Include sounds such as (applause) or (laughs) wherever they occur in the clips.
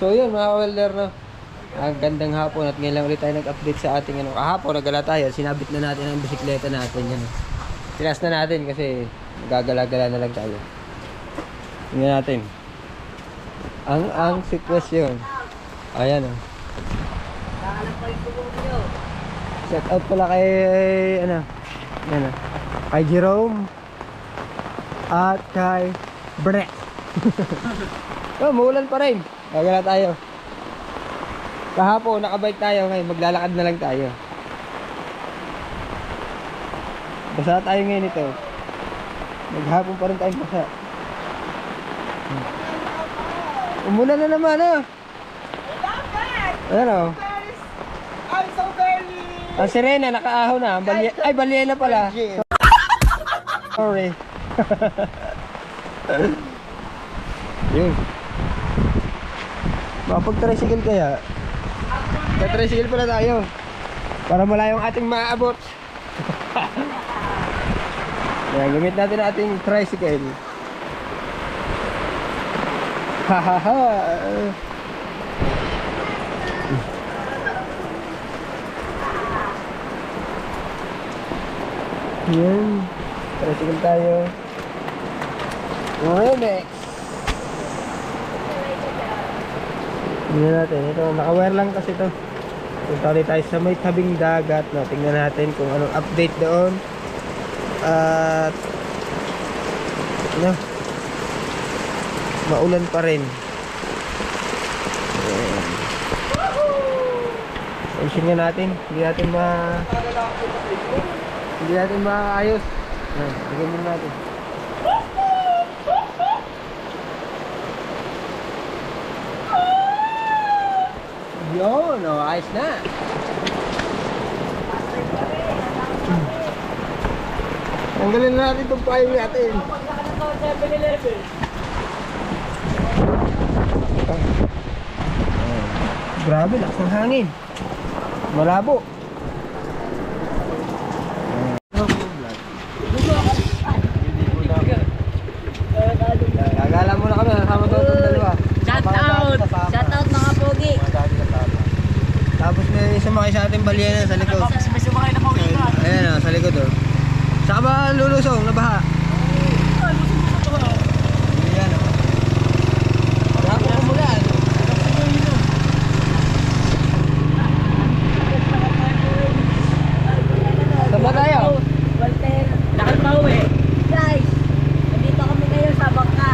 So yun mga welder no. Ang gandang hapon at ngayon lang ulit tayo nag-update sa ating ano. Kahapon nagala tayo, sinabit na natin ang bisikleta natin yan. Tinas na natin kasi gagala-gala na lang tayo. Tingnan natin. Ang ang sitwasyon. Ayan oh. Shout out pala kay ano. Yan oh. Kay Jerome at kay Brett. (laughs) oh, muulan pa rin. Gagala tayo. Kahapon, nakabike tayo ngayon. Maglalakad na lang tayo. Basa tayo ngayon ito. Maghapon pa rin tayong basa. Umulan na naman, ah. Ano? I'm so very... Ang sirena, nakaaho na. Balye ay, balyena pala. Sorry. (laughs) Yun. Mapag-tricycle kaya. Ka-tricycle pala tayo. Para malayong ating maaabot. (laughs) Yan, gamit natin ang ating tricycle. Hahaha. Yan. Tricycle tayo. Remix. Tingnan natin. Ito, naka-wire lang kasi ito. Punta ulit tayo sa may tabing dagat. No? Tingnan natin kung anong update doon. At... Ano? Maulan pa rin. Ayan. Ayusin nga natin. Hindi natin ma... Hindi natin maayos. Ayan, mo natin. Yun, oh, ayos na. Tanggalin na natin itong payong natin. Grabe, lakas ng hangin. Malabo. Gagala muna kami, kasama itong dalawa. Shout out! Shout out mga pogi! Tapos may sumakay sa ating balyena sa likod. May sumakay na pogi ka. Ayan o, sa likod o. Saka ba lulusong, nabaha? Ayan o. Wala po kumulan. Saan ba tayo? Walter. Lakad pa uwi. Guys, nandito kami ngayon sa bangka.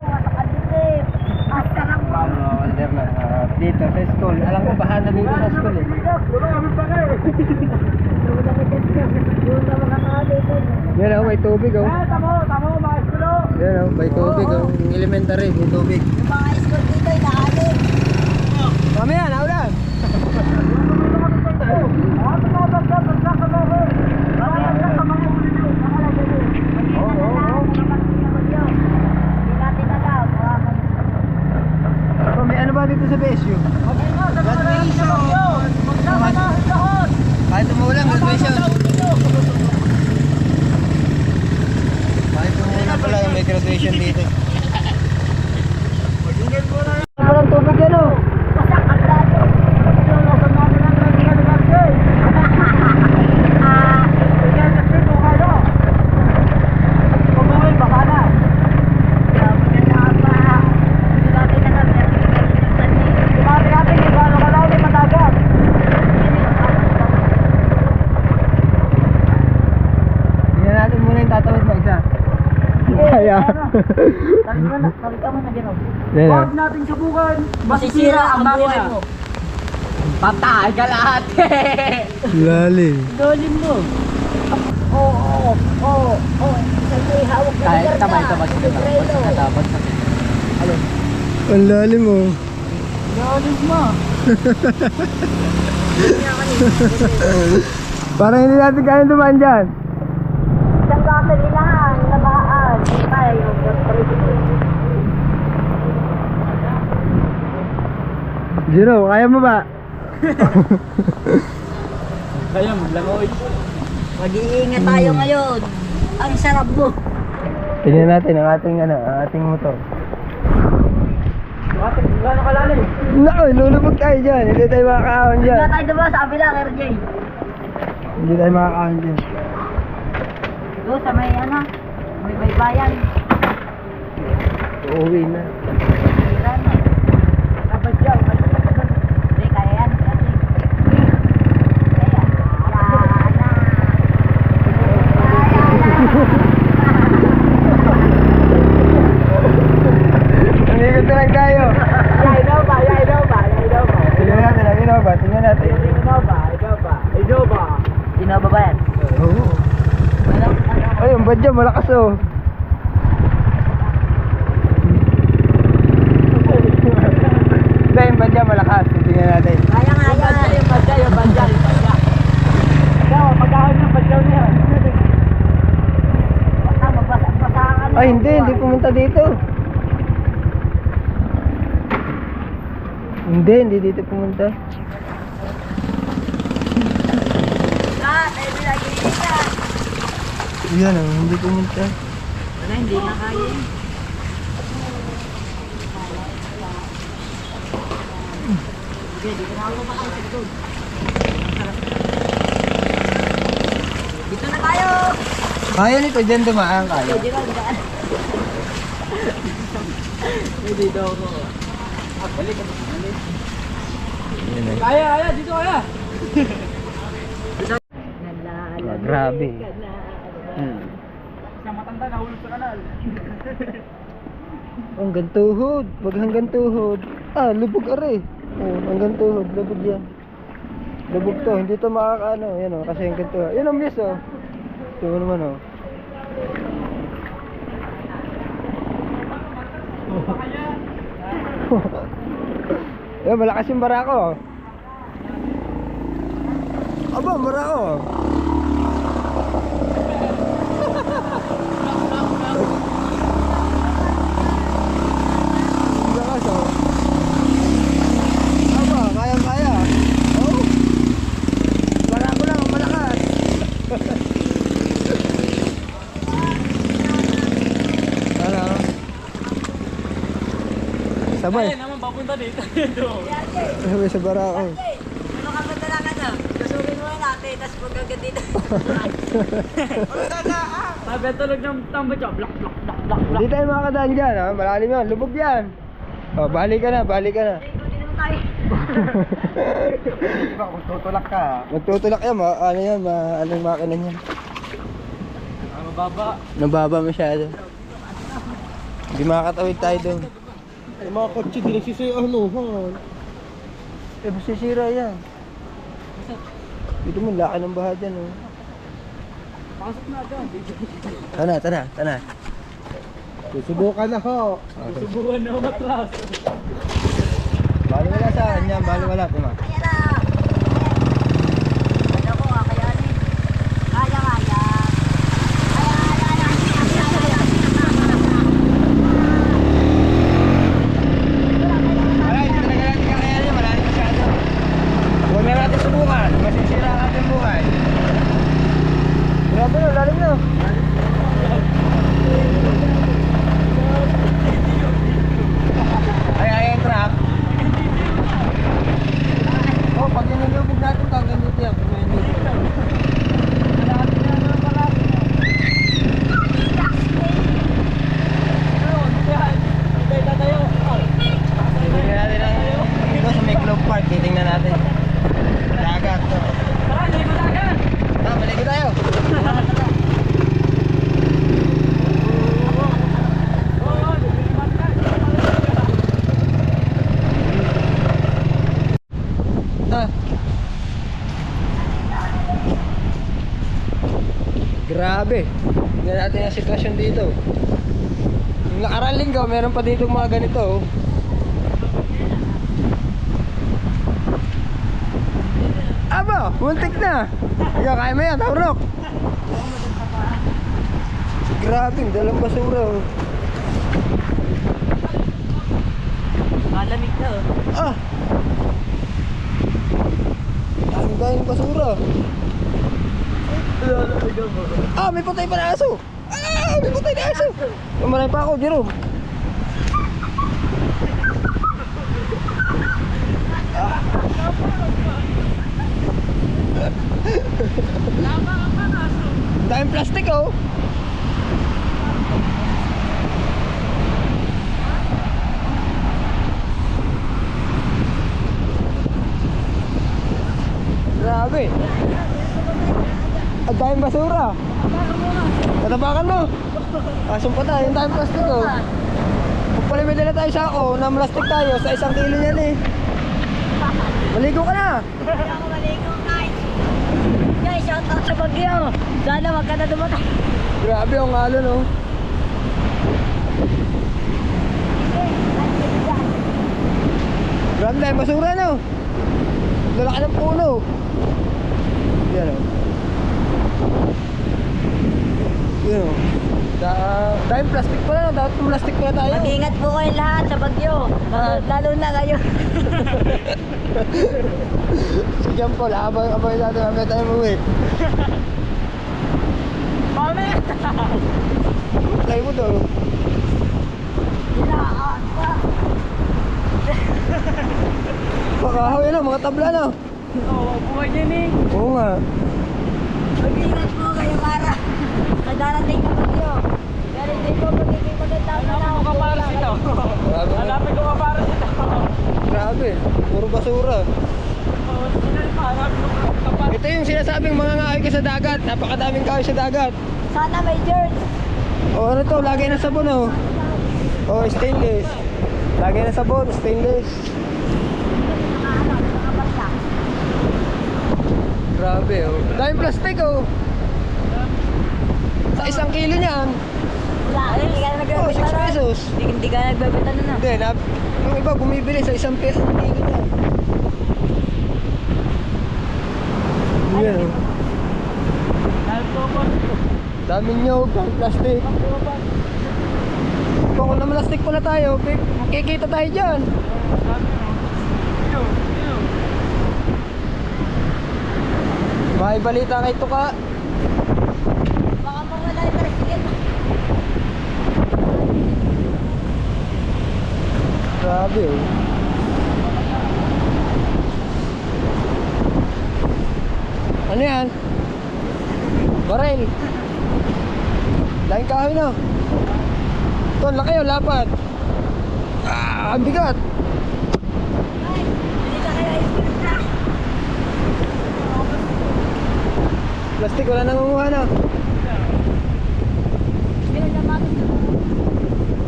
Nakaditip. Ang sarap mo. Oh, Walter na. Ah, dito sa school. Alam ko baha na dito sa school eh. Yung sa mga kapatid. Yan o, may tubig o. Tamo, tamo, mga iskulo. Yan o, may tubig o. Yung elementary, may tubig. Yung mga school dito, inaalit. Mamaya, naulan. Oh, ano ba dito sa BSU? Graduation! Kahit umuulan, graduation. Kahit umuulan pala, may graduation dito. Walang tubig yan o. Tingnan natin muna yung tatawid na isa. Kaya. Yan o. Huwag natin Masisira ang buhay mo. Patay ka lahat. (laughs) Lalim. Dolin mo. Oo, oo, oo, oo. Siyempre, hawak na Kahit tamay ka. tamay sa Sigurado. katapos sa Ang lalim mo. Dolin mo. (laughs) Parang hindi natin kaya dumaan dyan. Isang gasolinahan, labahan. Tayo, Jiro, kaya mo ba? Kaya maglangoy. Mag-iingat tayo ngayon. Ang sarap mo. Tingnan natin ang ating ano, ang ating motor. Gano'ng kalalim? Nako, lulubog tayo dyan. Hindi tayo makakaon dyan. Wala tayo diba sa kabila, RJ? Hindi tayo makakaon dyan. Doon sa may ano, may baybayan. Uuwi na. Wala na. Kapag dyan, Hindi, kaya yan. RJ. Kaya, wala na. Umikot na lang tayo. Yay daw ba? Yay daw ba? Yay daw ba? Tingnan natin, ang Innova. Tingnan natin. Ikaw ba? Ikaw ba? Ikaw ba? Sino ba yan? Oo. Ay, yung badya, malakas oh. Hindi, yung badya, malakas. Tingnan natin. Kaya nga yan. Yung badya, yung badya, yung badya. Ikaw, magkahon yung badya niya. Ay, hindi, hindi pumunta dito. Hindi, hindi dito pumunta. Ah, tayo pinag-iingat. Yan oh, hindi pumunta. Wala, hindi nga kaya. dito na ako doon. Dito na tayo! Kaya nito, dyan dumaan kaya. Pwede ba daan? Hindi daw ako. Yan eh. Kaya, kaya, dito kaya. Ah, grabe. Hmm. Isang matanda, nahulog sa kanal. Hanggang tuhod. Wag hanggang tuhod. Ah, lubog are. Oh, hanggang tuhod. Lubog yan. Lubog to. Hindi to makakaano. Yan oh, kasi hanggang tuhod. Yan ang miss oh. Ito mo naman oh. Yan, (laughs) malakas yung barako. Aba, barako. Lakas oh. Aba, kaya kaya. Oh. Barako lang, ang malakas. Ano? Sabay. Kaya naman, papunta dito. Sabay sa barako. Ano ka ba talaga na? Susurin mo natin, tapos pagkagat dito. (laughs) Sabi tulog ng tambo siya. Blak, blak, blak, blak, blak. Hindi tayo makakadaan dyan, ha? Malalim yan. Lubog yan. Oh, balik ka na, balik ka na. Hindi naman tayo. (laughs) Diba, kung tutulak ka. Magtutulak yan, ma ano yan, ma ano yung makina niyan. Ah, mababa. Nababa masyado. Hindi makakatawid tayo doon. Yung mga kotse, di nagsisay ano, ha? Eh, masisira yan. Dito mo, laki ng baha dyan, oh. Pasok na dyan. Tana, tana, tana. Susubukan na ho. Susubukan na ho matras. Bali wala sa kanya, bali wala, tuma. Kaya na! Ano ko, ah, kaya ni. Kaya, kaya. Kaya, kaya, kaya. Kaya, Wala, hindi talaga natin kakayanin, marami masyado. Huwag na natin subukan, masisira ang ating buhay. Grabe na, lalim na. Ay, ay, ang trap. Oh, pag nilubog natin, hanggang dito yan. Pag may nilubog. Titingnan natin ang dito sa may club park, titingnan natin. Dagat to. Ah, maligo tayo. Ah. Grabe. Tingnan natin ang sitwasyon dito. Yung nakarang linggo, meron pa dito mga ganito. oh. Aba, muntik na. Ikaw, kaya mo yan, taurok. Grabe, dalang basura. oh. Malamig na, oh. Ah! Ang dahil basura. Ah, may patay pa na aso. Ah, may patay na aso. Kumaray pa ako, Jerome. Ang daming plastic oh. Grabe. Ang daming basura. Katabakan mo. Kasong pa tayo. Ang daming plastic oh. Kung pala may dala tayo sa ako, na plastic tayo, sa isang kilo yan eh. Maligo ka na. Ako maligo, guys. Guys, shout out sa Bagyo. Sana wag ka na dumatay. Grabe ang alon oh. Grabe dahil basura no. Lalaki ng puno. Yan oh. Yan oh. Da dahil plastic pala no. Dapat plastic pala tayo. Mag-ingat po kayo lahat sa Bagyo. Lalo na kayo. Si John Paul, abang abang natin mamaya tayo umuwi. (laughs) Mami! Play mo daw. Pa. Pakahoy na, mga tabla na. Oo, buhay niya ni. Oo nga. Mag-ingat po kayo para sa darating na Bagyo. Pero hindi po magiging maganda ang Hanapin ko ka para sito. Grabe. Hanapin ko ka para sito. Grabe. Puro basura. Ito yung sinasabing mga ngahoy ka sa dagat. Napakadaming kahoy sa dagat. Sana may germs. O ano to, lagay ng sabon oh. O stainless. Lagay ng sabon, stainless. Grabe oh. Daming plastic oh. Sa isang kilo niyan. Wala, hindi ka na Oh, nagbebenta 6 nun. pesos. Hindi, hindi ka nagbebenta nun ah. Hindi, na, yung iba bumibili sa isang peso ang kilo niya. Yan oh. Dahil po po. Daming nyog, daming plastic. Kung na plastic pala tayo, makikita tayo dyan. May balita kay Tuka. Baka mawala yung tricycle. Grabe oh. Ano yan? Barel. Laking kahoy na. Ito, laki oh, lapat. Ah, ang bigat. Hindi na kayo ispirta. Plastic, wala nangunguha na. Pero nabatos na.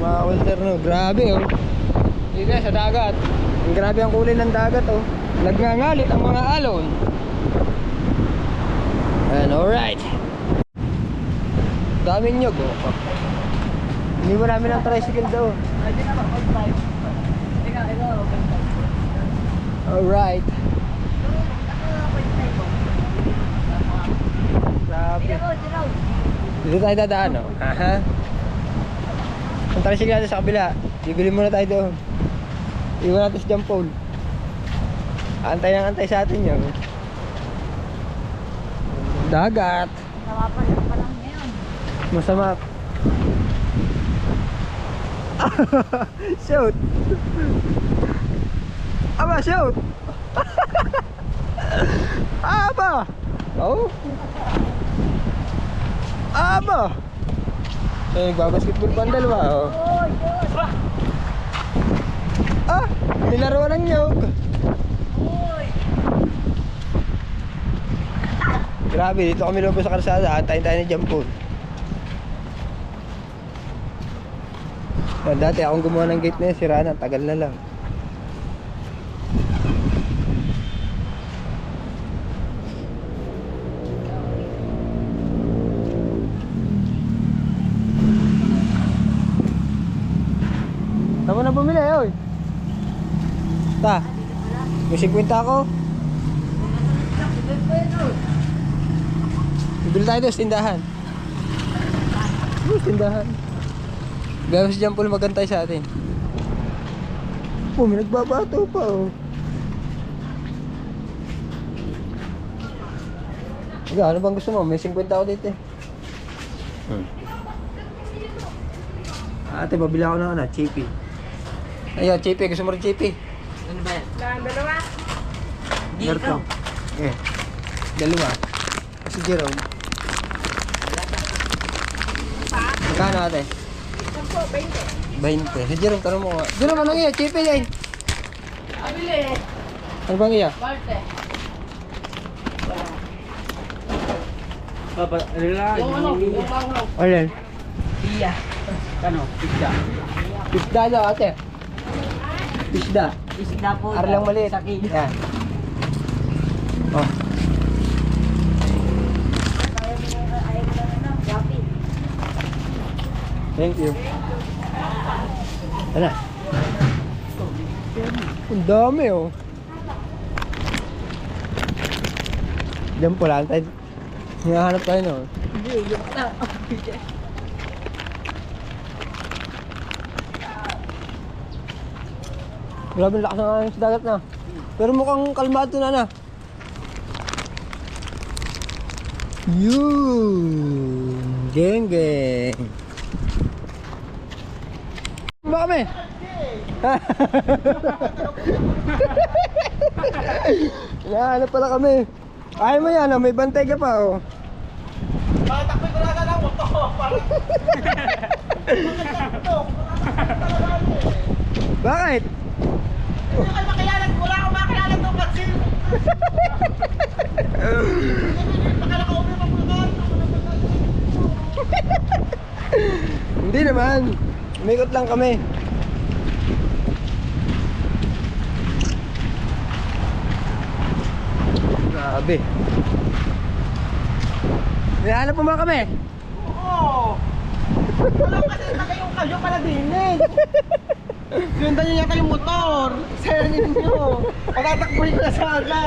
Mga welder no, grabe oh. Dito sa dagat. Grabe ang kulay ng dagat oh. Nagngangalit ang mga alon. Ayan, alright. Daming nyog oh. Hindi mo namin ang tricycle daw. Alright. Grabe. Dito tayo dadaan, no? Aha. Ang tricycle natin sa kabila. Bibili muna tayo doon. Iwan natin si John Paul. Antay ng antay sa atin yun. Dagat. Nawapalag pa lang ngayon. Masama. (laughs) shoot. Aba, shoot. (laughs) Aba. Oh. Aba. Eh, nagbabasketball pa ang dalawa, oh. Ah, nilaruan ng nyog. Grabe, dito kami lumabas sa kalsada. Antayin tayo ni Jampol. Yan, dati akong gumawa ng gate na yun, sira na, tagal na lang. Bumili, oy. Ta, may 50 ako. Bibili tayo doon sa tindahan. Uh, tindahan. Gawin si Jampol magantay sa atin. Oh, may nagbabato pa oh. Ikaw, ano bang gusto mo? May 50 ako dito eh. Hmm. Ate, babili ako ng ano, chippy. Ayan, chippy. Gusto mo rin chippy? Ano ba yan? Di Berto. Eh. Dalawa. Si Jerome. Magkano ate? 20. Si Jerome, tanong mo nga. Jerome, anong iya? Chipe din. Abili. Ano bang iya? Barte. Baba, rela. Yung ano, yung banglo. Alin? Iya. Ano? Pizza. Pisda daw ate. Pisda. Isda po. Arlang maliit. Sakit. Yan. Oh. Thank you. Ano? Ang dami oh. Diyan po lang tayo. Hinahanap tayo no. Hindi, yung (laughs) na. Grabe lakas ng hangin sa dagat na. Pero mukhang kalmado na na. Yun! Geng geng! Ba kami? (laughs) Hinahanap pala kami. Ayaw mo yan, oh. may bantay ka pa oh. Takboy ko lang mo to. Bakit? Hindi kayo makilalag. Wala akong makilalag ng kasi. Baka nakauwi pa po doon. Hindi naman. Umikot lang kami. Grabe. Hinahanap mo ba kami? Oo. Wala kasi na kayong kayo pala din eh. (laughs) Ganda niya yata yung motor. Sayanin niyo. Patatakboy ko na sana.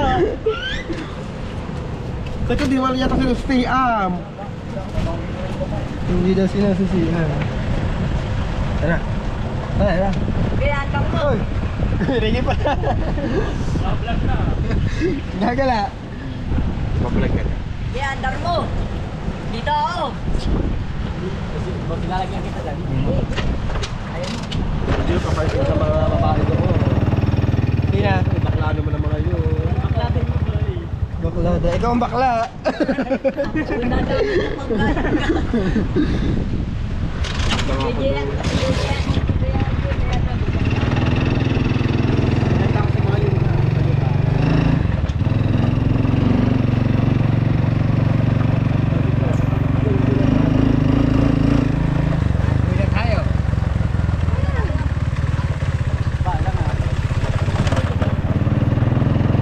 Kasi di wala yata sila stay am. Hindi daw sinasisihan. Tara. Tara, tara. Kaya ang mo. Uy! Ringi pa. Gagala. Papalag ka Kaya andar mo. Dito ako. Lalagyan kita dyan. Hindi ko kapasin sa mga babae ko. Hindi na. Bakla naman ang mga yun. Bakla din mo ba eh. Bakla daw. Ikaw ang bakla. Nadami na pagkain ka. Hindi yan. Hindi yan. Uwi na tayo.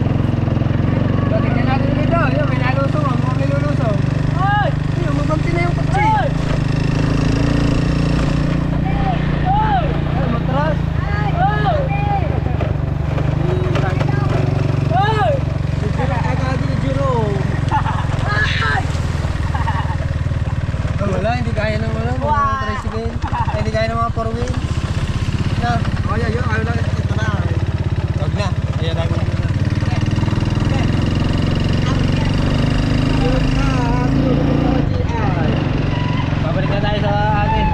So, tingnan natin dito. Yun, may nalusong. oh. Mukhang may lulusong. Ay! Yun, mabagti na yung kutsi. Ay, matras. Oh, wala, hindi kaya ng ano, mga tricycle. Ay, hindi kaya ng mga four wheel. Na, Oh, yeah, yun. Ayaw lang. Ito na. wag na. Ayan na. Babalik na tayo sa atin.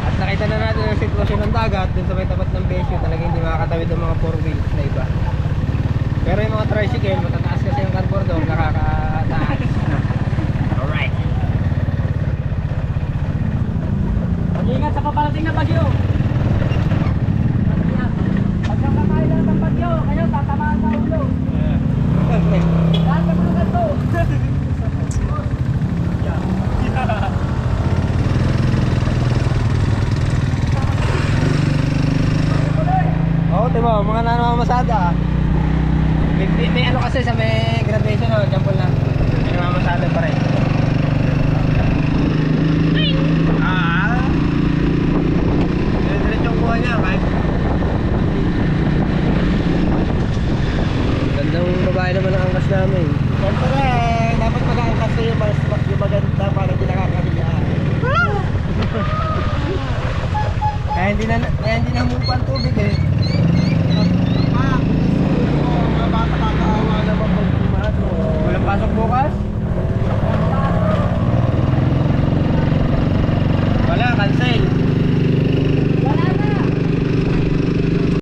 At nakita na natin ang sitwasyon ng dagat dun sa may tapat ng Besyo. Talaga makakatawid ang mga four wheels na iba. Pero yung mga tricycle, matataas kasi yung cardboard doon, nakakataas. Alright. Mag-iingat sa paparating na bagyo.